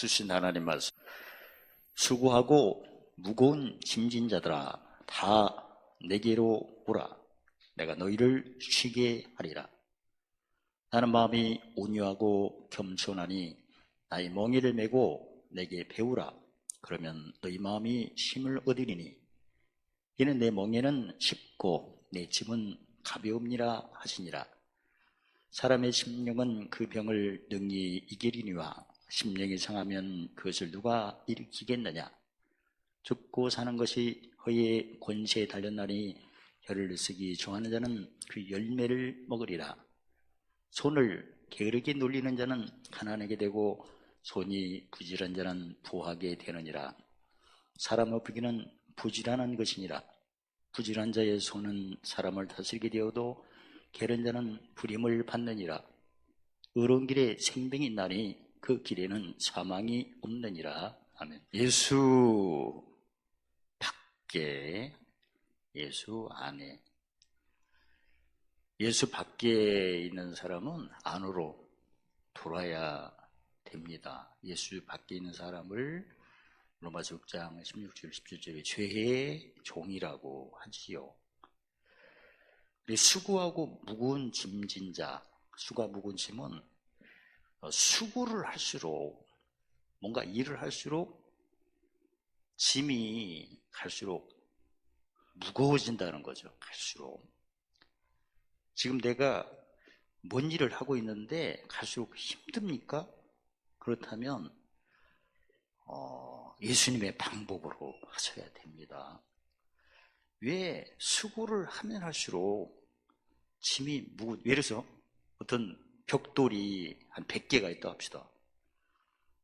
주신 하나님 말씀. 수고하고 무거운 짐진 자들아 다 내게로 오라. 내가 너희를 쉬게 하리라. 나는 마음이 온유하고 겸손하니 나의 멍에를 메고 내게 배우라. 그러면 너희 마음이 힘을 얻으리니 이는 내 멍에는 쉽고 내 짐은 가벼움니라 하시니라. 사람의 심령은 그 병을 능히 이기리니와 심령이 상하면 그것을 누가 일으키겠느냐? 죽고 사는 것이 허의 권세에 달렸나니 혀를 쓰기 좋아하는 자는 그 열매를 먹으리라. 손을 게으르게 놀리는 자는 가난하게 되고 손이 부지런 자는 부하게 되느니라. 사람의 부기는 부지런한 것이니라. 부지런 자의 손은 사람을 다스리게 되어도 게으른 자는 부림을 받느니라. 의로운 길에 생명이 있나니 그 길에는 사망이 없느니라. 아멘. 예수 밖에, 예수 안에. 예수 밖에 있는 사람은 안으로 돌아야 됩니다. 예수 밖에 있는 사람을 로마서 6장 16절 17절에 죄의 종이라고 하지요. 수고하고 무거운 짐진 자, 수가 무거운 짐은 어, 수고를 할수록 뭔가 일을 할수록 짐이 갈수록 무거워진다는 거죠. 갈수록. 지금 내가 뭔 일을 하고 있는데 갈수록 힘듭니까? 그렇다면 어, 예수님의 방법으로 하셔야 됩니다. 왜 수고를 하면 할수록 짐이 무거 예를 들어서 어떤 벽돌이 한 100개가 있다 합시다.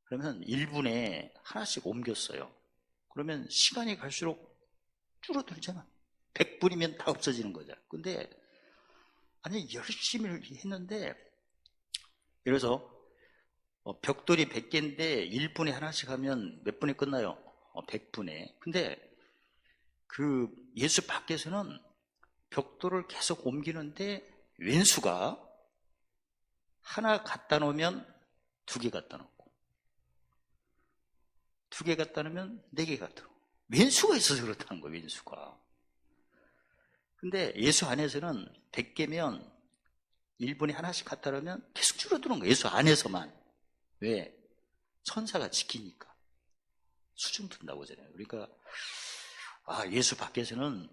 그러면 1분에 하나씩 옮겼어요. 그러면 시간이 갈수록 줄어들잖아. 100분이면 다 없어지는 거죠. 근데 아니 열심히 했는데 들어서 어, 벽돌이 100개인데 1분에 하나씩 하면 몇 분에 끝나요? 100분에. 어, 근데 그 예수 밖에서는 벽돌을 계속 옮기는데 왼수가 하나 갖다 놓으면 두 개 갖다 놓고 두 개 갖다 놓으면 네 개 갖다 놓고. 왼수가 있어서 그렇다는 거예요 왼수가. 근데 예수 안에서는 100개면 1분에 하나씩 갖다 놓으면 계속 줄어드는 거예요. 예수 안에서만. 왜? 천사가 지키니까. 수중 든다고 하잖아요. 그러니까 아 예수 밖에서는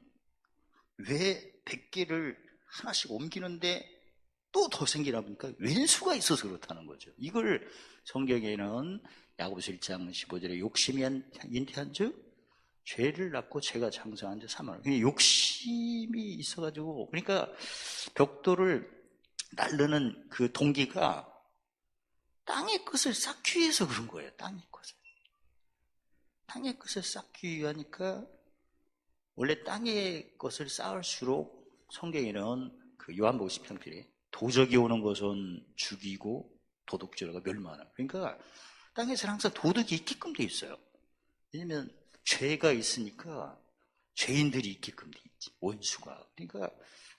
왜 100개를 하나씩 옮기는데 또 더 생기나 보니까 왼수가 있어서 그렇다는 거죠. 이걸 성경에는 야고보서 1장 15절에 욕심이 인태한 즉 죄를 낳고 죄가 장성한 즉 사망을. 욕심이 있어가지고 그러니까 벽돌을 날르는 그 동기가 땅의 것을 쌓기 위해서 그런 거예요. 땅의 것을. 땅의 것을 쌓기 위하니까 원래 땅의 것을 쌓을수록 성경에는 그 요한복음 10편 필에 도적이 오는 것은 죽이고 도둑질하고 멸망하는 그러니까 땅에서는 항상 도덕이 있게끔 돼 있어요. 왜냐면 죄가 있으니까 죄인들이 있게끔 돼 있지 원수가 그러니까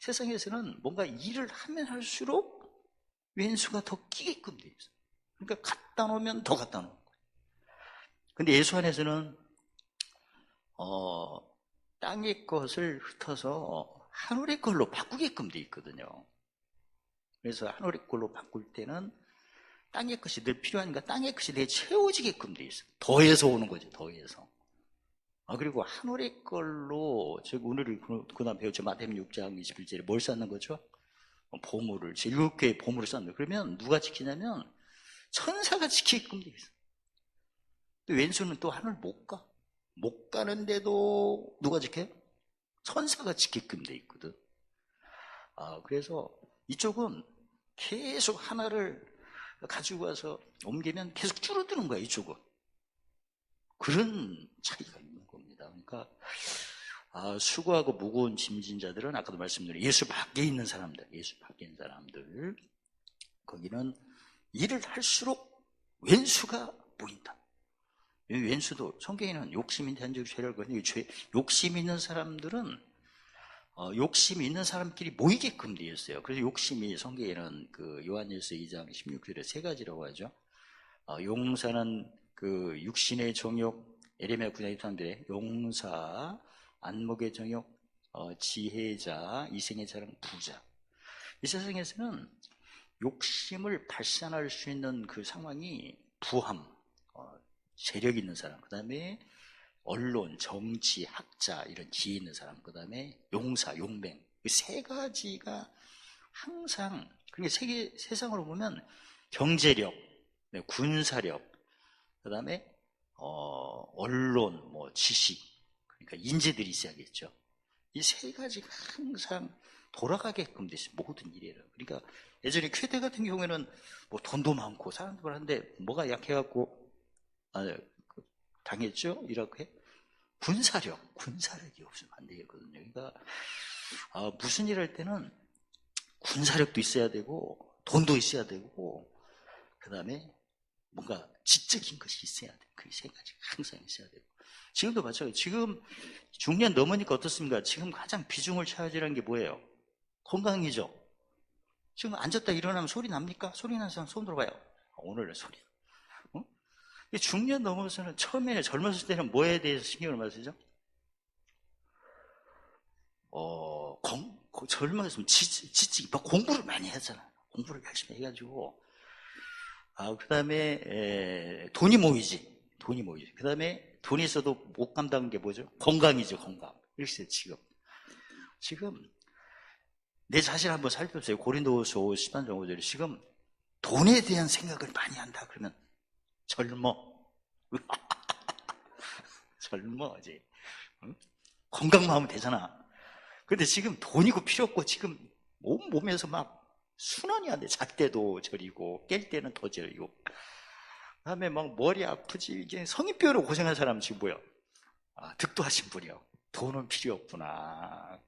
세상에서는 뭔가 일을 하면 할수록 왼수가 더 끼게끔 돼 있어. 그러니까 갖다 놓으면 더 갖다 놓는 거예요. 근데 예수 안에서는 어 땅의 것을 흩어서 하늘의 걸로 바꾸게끔 돼 있거든요. 그래서 하늘의 걸로 바꿀 때는 땅의 것이 늘 필요하니까 땅의 것이 내 채워지게끔 돼 있어. 더해서 오는 거죠. 더해서. 아 그리고 하늘의 걸로 즉 오늘 그다음 배웠죠. 마태복음 6장 21절에 뭘 쌓는 거죠? 보물을 일곱 개의 보물을 쌓는 거. 그러면 누가 지키냐면 천사가 지키게끔 돼 있어. 왼손은 또 하늘 못 가. 못 가는데도 누가 지켜요? 천사가 지키게끔 돼 있거든. 아, 그래서 이쪽은 계속 하나를 가지고 와서 옮기면 계속 줄어드는 거야, 이쪽은. 그런 차이가 있는 겁니다. 그러니까, 아, 수고하고 무거운 짐진 자들은 아까도 말씀드린 예수 밖에 있는 사람들, 예수 밖에 있는 사람들, 거기는 일을 할수록 왼수가 보인다. 왼수도 성경에는 욕심이 단적 죄를 죄 욕심 있는 사람들은 어, 욕심 있는 사람끼리 모이게끔 되어 있어요. 그래서 욕심이 성경에는 그 요한일서 2장 16절에 세 가지라고 하죠. 어, 용사는 그그 육신의 정욕, 에레미야 구장의 사람들의 용사, 안목의 정욕, 어, 지혜자, 이생의 자랑, 부자. 이 세상에서는 욕심을 발산할 수 있는 그 상황이 부함, 어, 재력 있는 사람, 그 다음에 언론, 정치, 학자 이런 지혜 있는 사람, 그 다음에 용사, 용맹 이 세 가지가 항상 그게 세계 세상으로 보면 경제력, 네, 군사력, 그 다음에 어, 언론, 뭐 지식, 그러니까 인재들이 있어야겠죠. 이 세 가지가 항상 돌아가게끔 됐어요. 모든 일에는. 그러니까 예전에 쾌대 같은 경우에는 뭐 돈도 많고 많은데 뭐가 약해갖고 아, 그 당했죠? 이렇게 군사력, 군사력이 없으면 안 되겠거든요. 그러니까 아, 무슨 일 할 때는 군사력도 있어야 되고 돈도 있어야 되고 그 다음에 뭔가 지적인 것이 있어야 돼. 그 세 가지가 항상 있어야 되고 지금도 마찬가지. 지금 중년 넘으니까 어떻습니까? 지금 가장 비중을 차지하는 게 뭐예요? 건강이죠. 지금 앉았다 일어나면 소리 납니까? 소리 나는 사람 손 들어봐요. 오늘은 소리. 어? 중년 넘어서는 처음에 젊었을 때는 뭐에 대해서 신경을 많이 쓰죠? 어, 공, 젊었으면 지치, 지치, 공부를 많이 했잖아. 공부를 열심히 해가지고. 아, 그 다음에, 돈이 모이지. 돈이 모이지. 그 다음에 돈이 있어도 못 감당한 게 뭐죠? 건강이죠, 건강. 이렇게 지금. 지금, 내 자신 한번 살펴보세요. 고린도서 10단 정도절에 지금 돈에 대한 생각을 많이 한다. 그러면 젊어. 젊어, 이제. 응? 건강만 하면 되잖아. 근데 지금 돈이고 필요 없고 지금 온 몸에서 막 순환이 안 돼. 잘 때도 저리고, 깰 때는 더 저리고. 그 다음에 막 머리 아프지. 이게 성인병으로 고생한 사람 지금 뭐야? 아, 득도하신 분이요. 돈은 필요 없구나.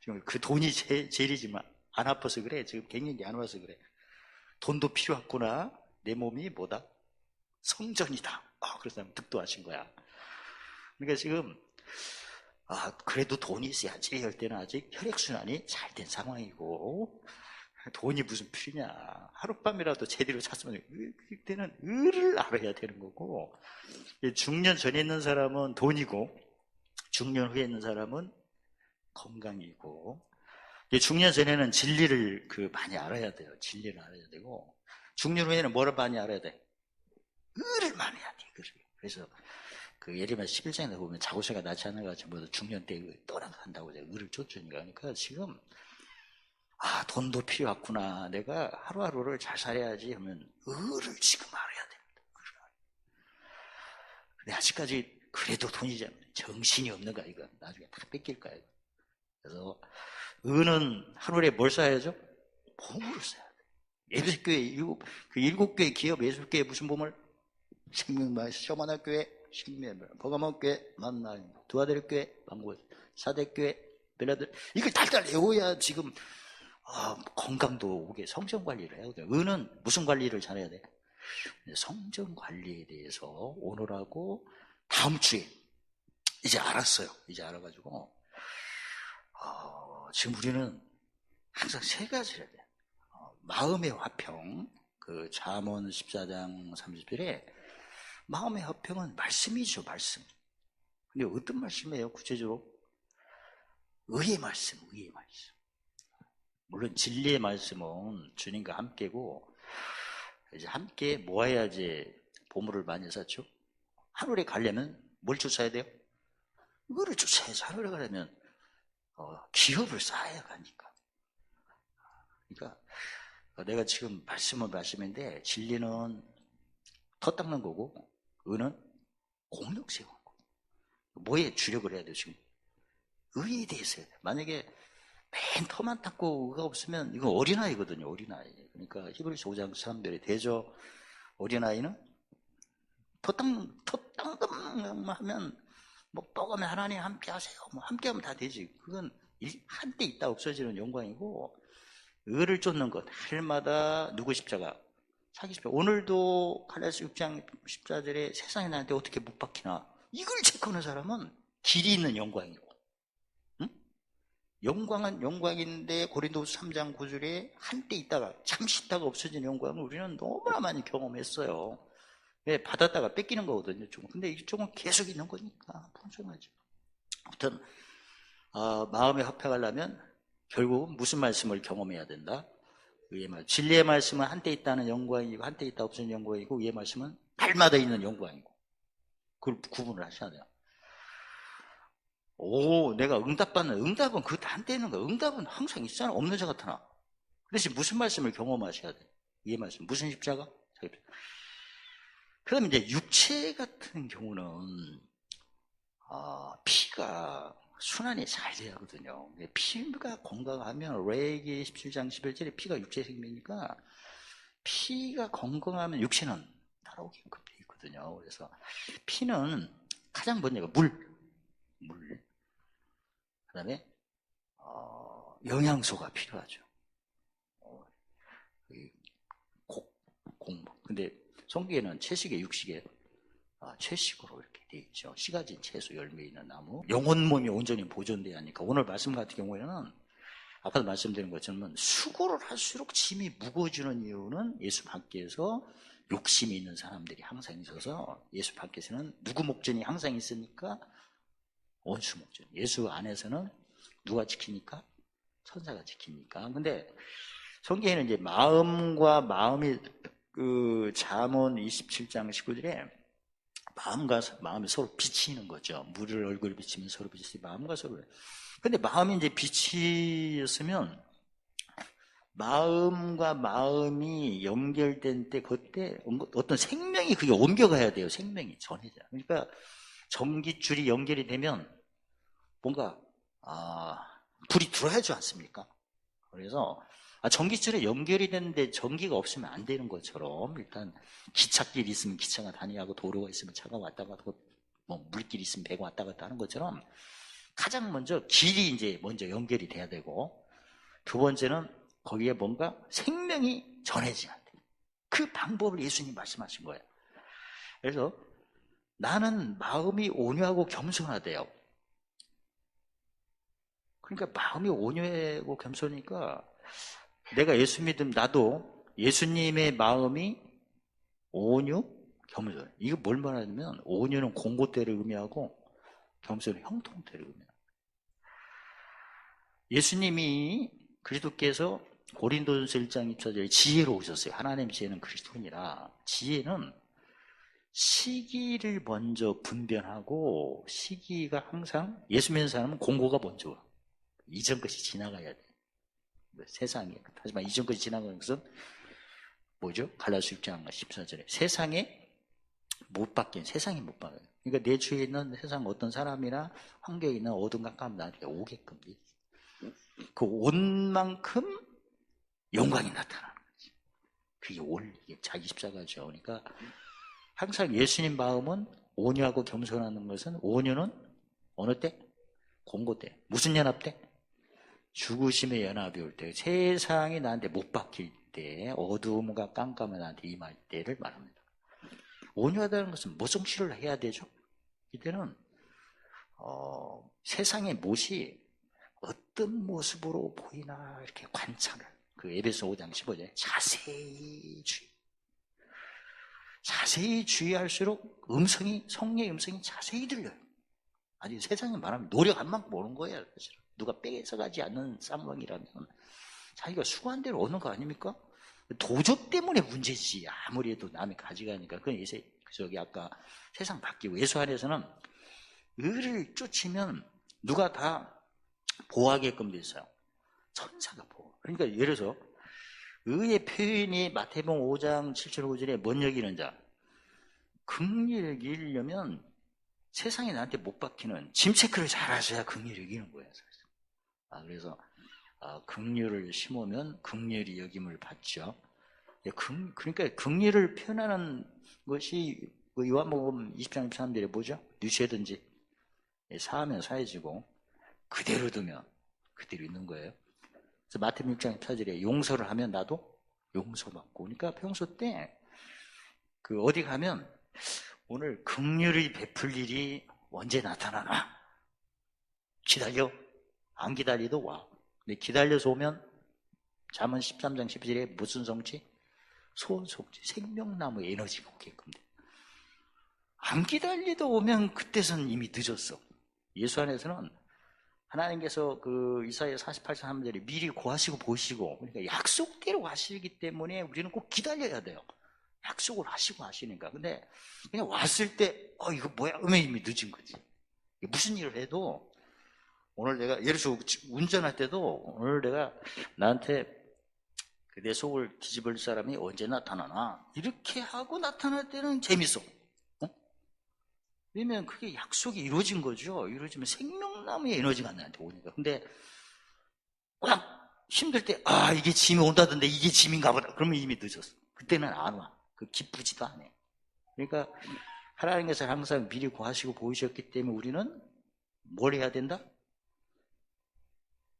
지금 그 돈이 제, 제일이지만 안 아파서 그래. 지금 갱년기 안 와서 그래. 돈도 필요 없구나. 내 몸이 뭐다? 성전이다. 아, 그래서 득도하신 거야. 그러니까 지금 아, 그래도 돈이 있어야지. 할 때는 아직 혈액순환이 잘 된 상황이고, 돈이 무슨 필요냐. 하룻밤이라도 제대로 잤으면, 그때는 을을 알아야 되는 거고, 중년 전에 있는 사람은 돈이고, 중년 후에 있는 사람은 건강이고, 중년 전에는 진리를 그 많이 알아야 돼요. 진리를 알아야 되고, 중년 후에는 뭐를 많이 알아야 돼? 많이 해야 돼, 을을. 그래서, 그 예리면 11장에 보면 자고새가 낳지 않아가지고 뭐 중년 때 떠나간다고 이제 을을 쫓으니까 그러니까 지금 아 돈도 필요하구나. 내가 하루하루를 잘 살아야지 하면 을을 지금 알아야 됩니다. 근데 아직까지 그래도 돈이 정신이 없는가 이거 나중에 다 뺏길 거야 그래서 은은 하루에 뭘 써야죠? 보물을 써야 돼. 예배교회 일곱 그 일곱 교회 기업 예술교회 무슨 보물? 생명마을 시어머나교회 신매물, 버가모교회 만나요. 두아들교회 망고, 사대교회 벨라들 이걸 달달 외워야 지금 아, 건강도 오게 성전 관리를 해야 돼. 은은 무슨 관리를 잘해야 돼? 성전 관리에 대해서 오늘하고 다음 주에 이제 알았어요. 이제 알아가지고 어, 지금 우리는 항상 세 가지를 해야 돼. 어, 마음의 화평, 그 잠언 14장 30절에 마음의 화평은 말씀이죠, 말씀. 근데 어떤 말씀이에요, 구체적으로? 의의 말씀, 의의 말씀. 물론 진리의 말씀은 주님과 함께고, 이제 함께 모아야지 보물을 많이 쌓죠? 하늘에 가려면 뭘 쫓아야 돼요? 이거를 쫓아야지. 하늘에 가려면, 어, 기업을 쌓아야 가니까. 그러니까, 내가 지금 말씀은 말씀인데, 진리는 터 닦는 거고, 의는 공력 세우는 거. 뭐에 주력을 해야 돼요, 지금? 의에 대해서 돼. 만약에 맨 터만 닦고 의가 없으면 이건 어린아이거든요, 어린아이. 그러니까 히브리서 5장 사람들이 대저 어린아이는 터 닦음만 하면 뭐 뻐가면 하나님 함께 하세요. 뭐 함께 하면 다 되지. 그건 한때 있다 없어지는 영광이고 의를 쫓는 것. 할마다 누구 십자가 십자 오늘도 갈라스 6장 십자들에 세상에 나한테 어떻게 못 박히나 이걸 체크하는 사람은 길이 있는 영광이고 응? 영광은 영광인데 고린도서 3장 9절에 한때 있다가 잠시 있다가 없어진 영광을 우리는 너무나 많이 경험했어요 왜 받았다가 뺏기는 거거든요. 조금. 근데 이쪽은 계속 있는 거니까 풍성하죠. 아무튼 어, 마음에 합해가려면 결국은 무슨 말씀을 경험해야 된다. 의의 말. 진리의 말씀은 한때 있다는 영광이고 한때 있다 없는 영광이고 의의 말씀은 날마다 있는 영광이고 그걸 구분을 하셔야 돼요. 오, 내가 응답받는 응답은 그 한때 있는 거. 응답은 항상 있잖아. 없는 자 같으나. 그래서 무슨 말씀을 경험하셔야 돼. 의의 말씀. 무슨 십자가? 그럼 이제 육체 같은 경우는 아, 피가 순환이 잘 돼야 하거든요. 피가 건강하면 레기 17장 11절에 피가 육체 생명이니까 피가 건강하면 육체는 되어 있거든요. 그래서 피는 가장 먼저가 물, 물. 그 다음에 어, 영양소가 필요하죠. 어, 곡, 공복. 근데 성경에는 채식에 육식에 아, 채식으로 이렇게 되어 있죠. 씨가진 채소 열매 있는 나무. 영혼 몸이 온전히 보존돼야 하니까 오늘 말씀 같은 경우에는 아까도 말씀드린 것처럼 수고를 할수록 짐이 무거워지는 이유는 예수 밖에서 욕심이 있는 사람들이 항상 있어서 예수 밖에서는 누구 목전이 항상 있으니까 원수 목전. 예수 안에서는 누가 지키니까 천사가 지키니까. 근데 성경에는 이제 마음과 마음이 그 잠언 27장 19절에 마음과 마음이 서로 비치는 거죠. 물을 얼굴 비치면 서로 비치지 마음과 서로. 근데 마음이 이제 빛이었으면 마음과 마음이 연결된 때 그때 어떤 생명이 그게 옮겨가야 돼요. 생명이 전해져. 그러니까 전기줄이 연결이 되면 뭔가 아 불이 들어야지 않습니까? 그래서 아, 전기줄에 연결이 됐는데 전기가 없으면 안 되는 것처럼 일단 기찻길이 있으면 기차가 다니고 도로가 있으면 차가 왔다 갔다 뭐 물길이 있으면 배가 왔다 갔다 하는 것처럼 가장 먼저 길이 이제 먼저 연결이 돼야 되고 두 번째는 거기에 뭔가 생명이 전해져야 돼. 그 방법을 예수님 말씀하신 거예요. 그래서 나는 마음이 온유하고 겸손하대요. 그러니까 마음이 온유하고 겸손하니까 내가 예수 믿음 나도 예수님의 마음이 온유, 겸손. 이거 뭘 말하냐면 온유는 공고대를 의미하고 겸손은 형통대를 의미합니다. 예수님이 그리스도께서 고린도전서 1장 2절에 지혜로 오셨어요. 하나님 지혜는 그리스도니라. 지혜는 시기를 먼저 분별하고 시기가 항상 예수 믿는 사람은 공고가 먼저 와. 이전 것이 지나가야 돼. 세상에. 하지만 이전 것이 지나가는 것은 뭐죠? 갈라수 6장 14절에 세상에 못 바뀐 세상이 못 바뀌어요. 그러니까 내 주위에 있는 세상 어떤 사람이나 환경에 있는 어둠 가까움 나한테 오게끔 그온 만큼 영광이 나타나는 거지. 그게 올 이게 자기 십자가죠. 그러니까 항상 예수님 마음은 온유하고 겸손하는 것은 온유는 어느 때? 공고 때. 무슨 연합 때? 죽으심의 연합이 올 때, 세상이 나한테 못 박힐 때, 어두움과 깜깜한 나한테 임할 때를 말합니다. 온유하다는 것은 모성치를 해야 되죠. 이때는 어, 세상의 못이 어떤 모습으로 보이나 이렇게 관찰을 그 에베소 5장 15절에 자세히 주의 자세히 주의할수록 음성이 성령의 음성이 자세히 들려요. 아니 세상에 말하면 노력 한 만큼 오는 거예요. 사실은. 누가 뺏어가지 않는 상황이라면 자기가 수고한 대로 오는 거 아닙니까? 도적 때문에 문제지. 아무리 해도 남이 가져가니까. 그건 예세, 저기 아까 세상 바뀌고 예수 안에서는 의를 쫓으면 누가 다 보호하게끔 돼 있어요. 천사가 보호. 그러니까 예를 들어서 의의 표현이 마태복음 5장 7절 5절에 뭔 여기는 자. 긍휼을 이기려면 세상에 나한테 못 박히는 짐 체크를 잘 하셔야 긍휼을 이기는 거예요. 아, 그래서 아, 긍휼을 심으면 긍휼이 여김을 받죠. 예, 긍, 그러니까 긍휼을 표현하는 것이 그 요한복음 20장 23절에 뭐죠? 뉴시든지 예, 사하면 사해지고 그대로 두면 그대로 있는 거예요. 그래서 마태복음 6장 4절에 용서를 하면 나도 용서받고 그러니까 평소 때 그 어디 가면 오늘 긍휼이 베풀 일이 언제 나타나나 기다려 안 기다리도 와. 근데 기다려서 오면 잠언 13장 12절에 무슨 성취? 성취. 생명나무 에너지가 오게끔 돼. 안 기다리도 오면 그때선 이미 늦었어. 예수 안에서는 하나님께서 그 이사야 48장 3절에 미리 고하시고 보시고 그러니까 약속대로 하시기 때문에 우리는 꼭 기다려야 돼요. 약속을 하시고 하시니까. 근데 그냥 왔을 때, 어, 이거 뭐야? 그러면 이미 늦은 거지. 무슨 일을 해도 오늘 내가 예를 들어 운전할 때도 오늘 내가 나한테 그내 속을 뒤집을 사람이 언제 나타나나 이렇게 하고 나타날 때는 재밌어. 어? 왜냐면 그게 약속이 이루어진 거죠. 이루어지면 생명나무의 에너지가 나한테 오니까. 근데 꽉 힘들 때, 아, 이게 짐이 온다던데 이게 짐인가 보다. 그러면 이미 늦었어. 그때는 안 와. 그 기쁘지도 않아. 그러니까 하나님께서 항상 미리 구하시고 보이셨기 때문에 우리는 뭘 해야 된다?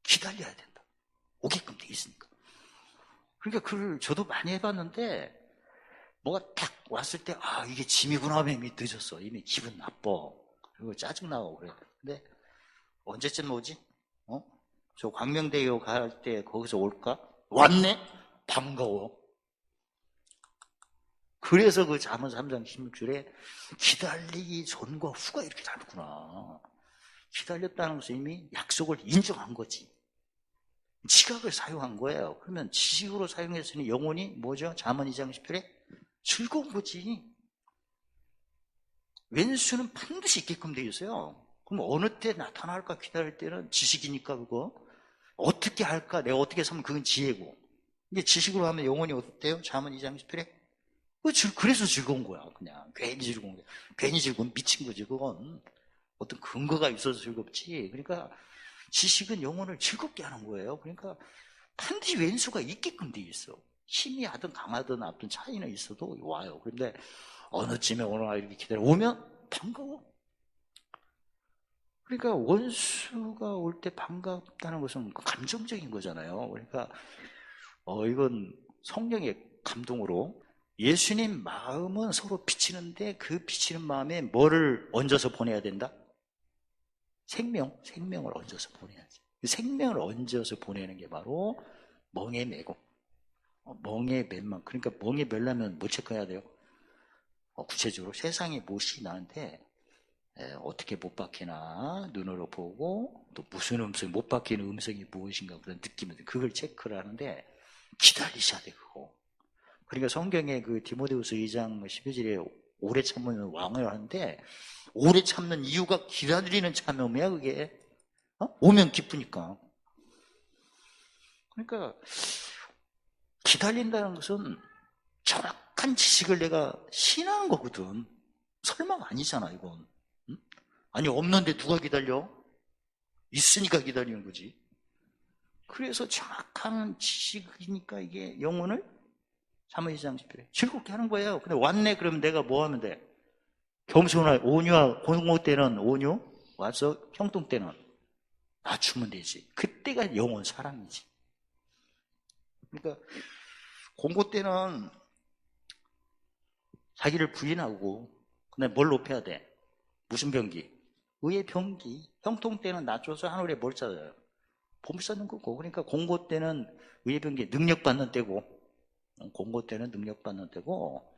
기다려야 된다. 오게끔 돼 있으니까. 그러니까 그걸 저도 많이 해봤는데 뭐가 딱 왔을 때 아 이게 짐이구나 하면 이미 늦었어. 이미 기분 나빠. 그리고 짜증나고 그래. 근데 언제쯤 오지? 어? 저 광명대교 갈 때 거기서 올까? 왔네? 반가워. 그래서 그 잠언 3장 16절에 기다리기 전과 후가 이렇게 다르구나. 기다렸다는 것은 이미 약속을 인정한 거지. 지각을 사용한 거예요. 그러면 지식으로 사용했으니 영혼이 뭐죠? 잠언 2장 10절에 즐거운 거지. 왼수는 반드시 있게끔 되어 있어요. 그럼 어느 때 나타날까 기다릴 때는 지식이니까 그거. 어떻게 할까? 내가 어떻게 하면 그건 지혜고. 이게 지식으로 하면 영혼이 어때요? 잠언 2장 10절에 그 즐- 그래서 즐거운 거야, 그냥. 괜히 즐거운 거야. 괜히 즐거운 미친 거지, 그건. 어떤 근거가 있어서 즐겁지. 그러니까 지식은 영혼을 즐겁게 하는 거예요. 그러니까 반드시 왼수가 있게끔 돼 있어. 힘이 하든 강하든 아무튼 차이는 있어도 와요. 그런데 어느 쯤에 오늘 이렇게 기다려 오면 반가워. 그러니까 원수가 올 때 반갑다는 것은 감정적인 거잖아요. 그러니까 어 이건 성령의 감동으로 예수님 마음은 서로 비치는데 그 비치는 마음에 뭐를 얹어서 보내야 된다? 생명, 생명을 얹어서 보내야지. 그 생명을 얹어서 보내는 게 바로 멍에 매고 어, 멍에 맨만 그러니까 멍에 매려면 뭐 체크해야 돼요? 어, 구체적으로 세상에 무엇이 나한테 에, 어떻게 못 박히나 눈으로 보고 또 무슨 음성 못 박히는 음성이 무엇인가 그런 느낌을 그걸 체크를 하는데 기다리셔야 돼 그거 그러니까 성경에 그 디모데후서 2장 12절에 오래 참으면 왕을 하는데 오래 참는 이유가 기다리는 참음이야 그게 어? 오면 기쁘니까 그러니까 기다린다는 것은 정확한 지식을 내가 신하는 거거든 설마가 아니잖아 이건 응? 아니 없는데 누가 기다려? 있으니까 기다리는 거지 그래서 정확한 지식이니까 이게 영혼을 3월 2장 10절에 즐겁게 하는 거예요. 근데 왔네 그러면 내가 뭐 하면 돼? 겸손할 온유와 공고 때는 온유 와서 형통 때는 낮추면 되지. 그때가 영혼 사랑이지. 그러니까 공고 때는 자기를 부인하고 근데 뭘 높여야 돼? 무슨 병기? 의의 병기. 형통 때는 낮춰서 하늘에 뭘 찾아요? 봄을 쌓는 거고. 그러니까 공고 때는 의의 병기 능력 받는 때고 공고 때는 능력 받는 때고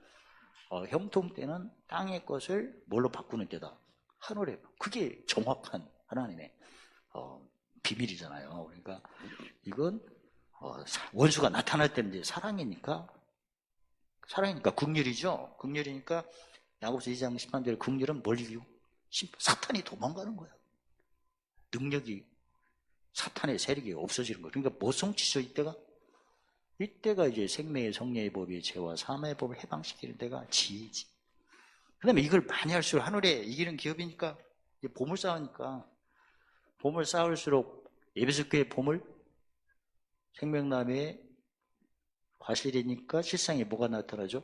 어, 형통 때는 땅의 것을 뭘로 바꾸는 때다. 하늘에 그게 정확한 하나님의 어, 비밀이잖아요. 그러니까 이건 어, 사- 원수가 나타날 때는 이제 사랑이니까 사랑이니까 국률이죠. 국률이니까 야고보서 2장 10반대로 국률은 뭘 이기고 심- 사탄이 도망가는 거야. 능력이 사탄의 세력이 없어지는 거야. 그러니까 뭐 성취죠 이때가? 이때가 이제 생명의 성령의 법이 죄와 사마의 법을 해방시키는 때가 지혜지. 그 다음에 이걸 많이 할수록 하늘에 이기는 기업이니까 보물 쌓으니까 보물 쌓을수록 교회 보물 생명남의 과실이니까 실상에 뭐가 나타나죠?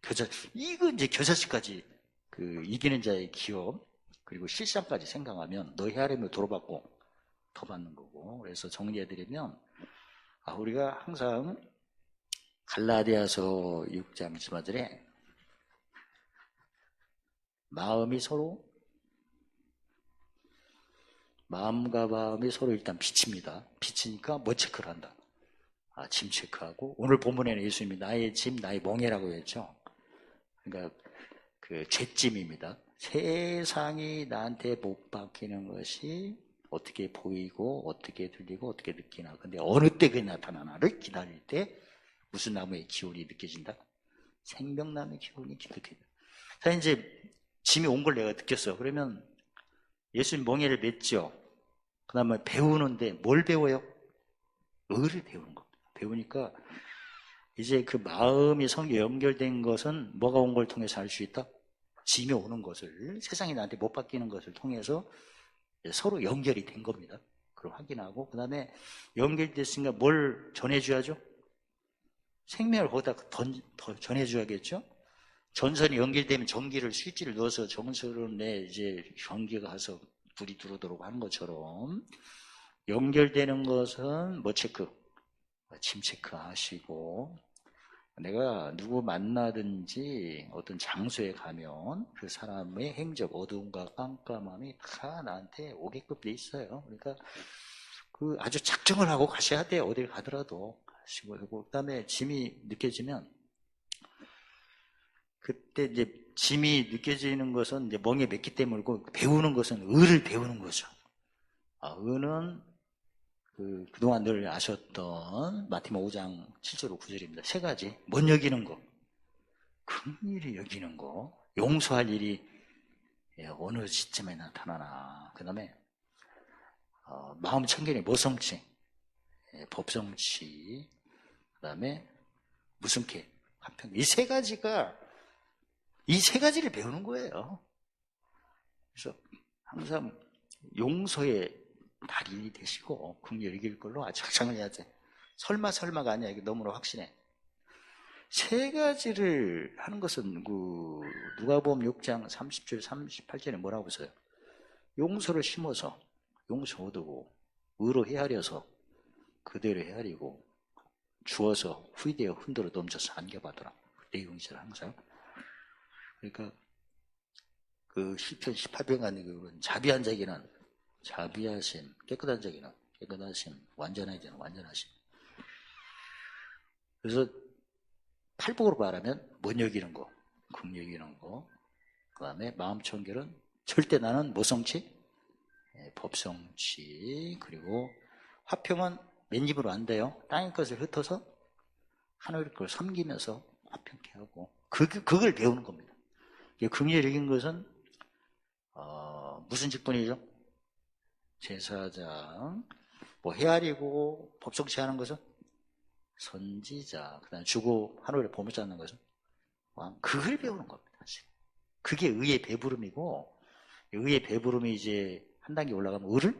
겨자 이거 이제 겨자씨까지 그 이기는 자의 기업 그리고 실상까지 생각하면 너 헤아림을 도로받고 더 받는 거고 그래서 정리해드리면 아, 우리가 항상 갈라디아서 6장 10절에 마음이 서로 마음과 마음이 서로 일단 비칩니다. 비치니까 뭐 체크를 한다. 아, 짐 체크하고 오늘 본문에는 예수님이 나의 짐, 나의 멍해라고 했죠. 그러니까 그 죄짐입니다. 세상이 나한테 못 박히는 것이 어떻게 보이고 어떻게 들리고 어떻게 느끼나. 근데 어느 때 그게 나타나나를 기다릴 때 무슨 나무의 기운이 느껴진다? 생명나무의 기운이 느껴진다. 자, 이제 짐이 온 걸 내가 느꼈어. 그러면 예수님 멍에를 맺죠. 그 다음에 배우는데 뭘 배워요? 의를 배우는 겁니다. 배우니까 이제 그 마음이 성에 연결된 것은 뭐가 온 걸 통해서 알 수 있다? 짐이 오는 것을 세상이 나한테 못 바뀌는 것을 통해서 서로 연결이 된 겁니다. 그걸 확인하고 그 다음에 연결됐으니까 뭘 전해줘야죠? 생명을 거기다 던, 더 전해줘야겠죠? 전선이 연결되면 전기를 스위치를 넣어서 전선에 이제 전기가 가서 불이 들어오도록 하는 것처럼 연결되는 것은 뭐 체크, 짐 체크 하시고 내가 누구 만나든지 어떤 장소에 가면 그 사람의 행적, 어두움과 깜깜함이 다 나한테 오게끔 돼 있어요. 그러니까 그 아주 작정을 하고 가셔야 돼요. 어딜 가더라도 가시고 그 다음에 짐이 느껴지면 그때 이제 짐이 느껴지는 것은 이제 멍에 맺기 때문이고 배우는 것은 의를 배우는 거죠. 아, 의는 그, 그동안 늘 아셨던 마티마 5장 7절 9절입니다. 세 가지. 뭔 여기는 거? 큰일이 여기는 거. 용서할 일이 예, 어느 시점에 나타나나. 그 다음에, 어, 마음 청결이 모성치, 예, 법성치, 그 다음에 무슨캐, 한편. 이 세 가지가, 이 세 가지를 배우는 거예요. 그래서 항상 용서의 달인이 되시고 긍휼 이길 걸로 아주 확장을 해야 돼. 설마 설마가 아니야. 이게 너무나 확신해. 세 가지를 하는 것은 그 누가복음 6장 30절 38절에 뭐라고 써요? 용서를 심어서 용서 얻고 의로 헤아려서 그대로 헤아리고 주어서 후이되어 흔들어 넘쳐서 안겨받더라. 내용이죠 항상. 그러니까 그 시편 18편 같은 그 자비한 자에게는 자비하심, 깨끗한 자기는 깨끗하심, 완전한 자는 완전하심. 그래서 팔복으로 말하면 못 여기는 거, 금 여기는 거, 그 다음에 마음 청결은 절대 나는 모성치, 예, 법성치, 그리고 화평은 맨입으로 안 돼요. 땅의 것을 흩어서 하늘의 걸 섬기면서 화평케 하고 그, 그걸 배우는 겁니다. 긍휼적인 것은 어, 무슨 직분이죠? 제사장, 뭐 헤아리고 법정치 하는 것은 선지자, 그 다음에 주고 하늘에 보물 찾는 것은 왕. 그걸 배우는 겁니다, 사실. 그게 의의 배부름이고, 의의 배부름이 이제 한 단계 올라가면 의를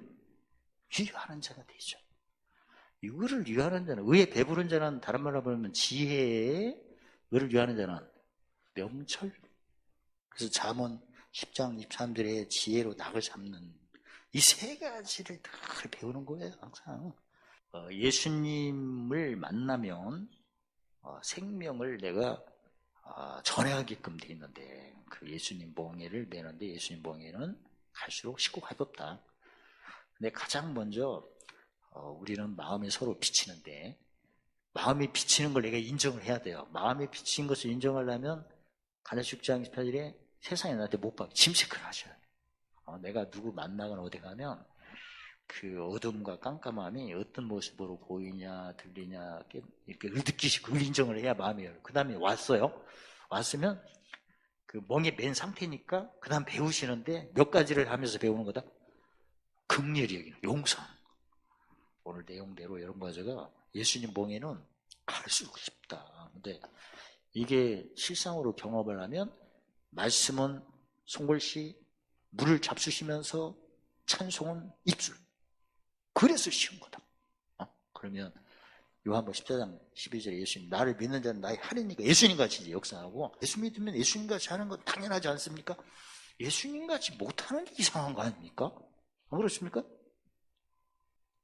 유효하는 자가 되죠. 의를 유효하는 자는, 의의 배부른 자는 다른 말로 보면 지혜에 의를 유효하는 자는 명철. 그래서 잠언 10장 23절에 지혜로 낙을 잡는 이 세 가지를 다 배우는 거예요, 항상. 어, 예수님을 만나면 어, 생명을 내가 어, 전해하게끔 돼 있는데 그 예수님 봉해를 매는데 예수님 봉해는 갈수록 쉽고 가볍다. 근데 가장 먼저 어, 우리는 마음이 서로 비치는데 마음이 비치는 걸 내가 인정을 해야 돼요. 마음이 비친 것을 인정하려면 가나시 6장 18절에 세상에 나한테 못 박, 짐체크를 하셔야 돼요. 어, 내가 누구 만나거나 어디 가면 그 어둠과 깜깜함이 어떤 모습으로 보이냐, 들리냐, 이렇게 느끼시고 인정을 해야 마음이 열어요. 그 다음에 왔어요. 왔으면 그 멍에 맨 상태니까 그 다음 배우시는데 몇 가지를 하면서 배우는 거다? 극렬히 여기는 용서. 오늘 내용대로 여러분 과제가 예수님 멍에는 갈수록 쉽다. 근데 이게 실상으로 경험을 하면 말씀은 송골시 물을 잡수시면서 찬송은 입술. 그래서 쉬운 거다. 어? 그러면 요한복 14장 12절에 예수님 나를 믿는 자는 나의 하느니까 예수님 같이 역사하고 예수 믿으면 예수님 같이 하는 건 당연하지 않습니까? 예수님 같이 못하는 게 이상한 거 아닙니까? 안 그렇습니까?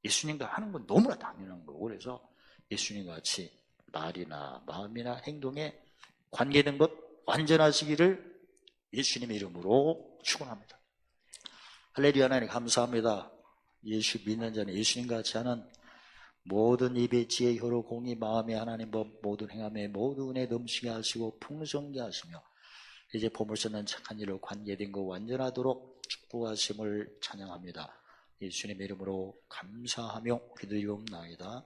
예수님과 하는 건 너무나 당연한 거고 그래서 예수님 같이 말이나 마음이나 행동에 관계된 것 완전하시기를 예수님의 이름으로 축원합니다. 할렐루야 하나님 감사합니다. 예수 믿는 자는 예수님 같이 하는 모든 입의 지혜, 혀로 공의, 마음의 하나님 법 모든 행함에 모든 은혜 넘치게 하시고 풍성게 하시며 이제 보물서는 착한 일로 관계된 거 완전하도록 축복하심을 찬양합니다. 예수님의 이름으로 감사하며 기도리옵나이다.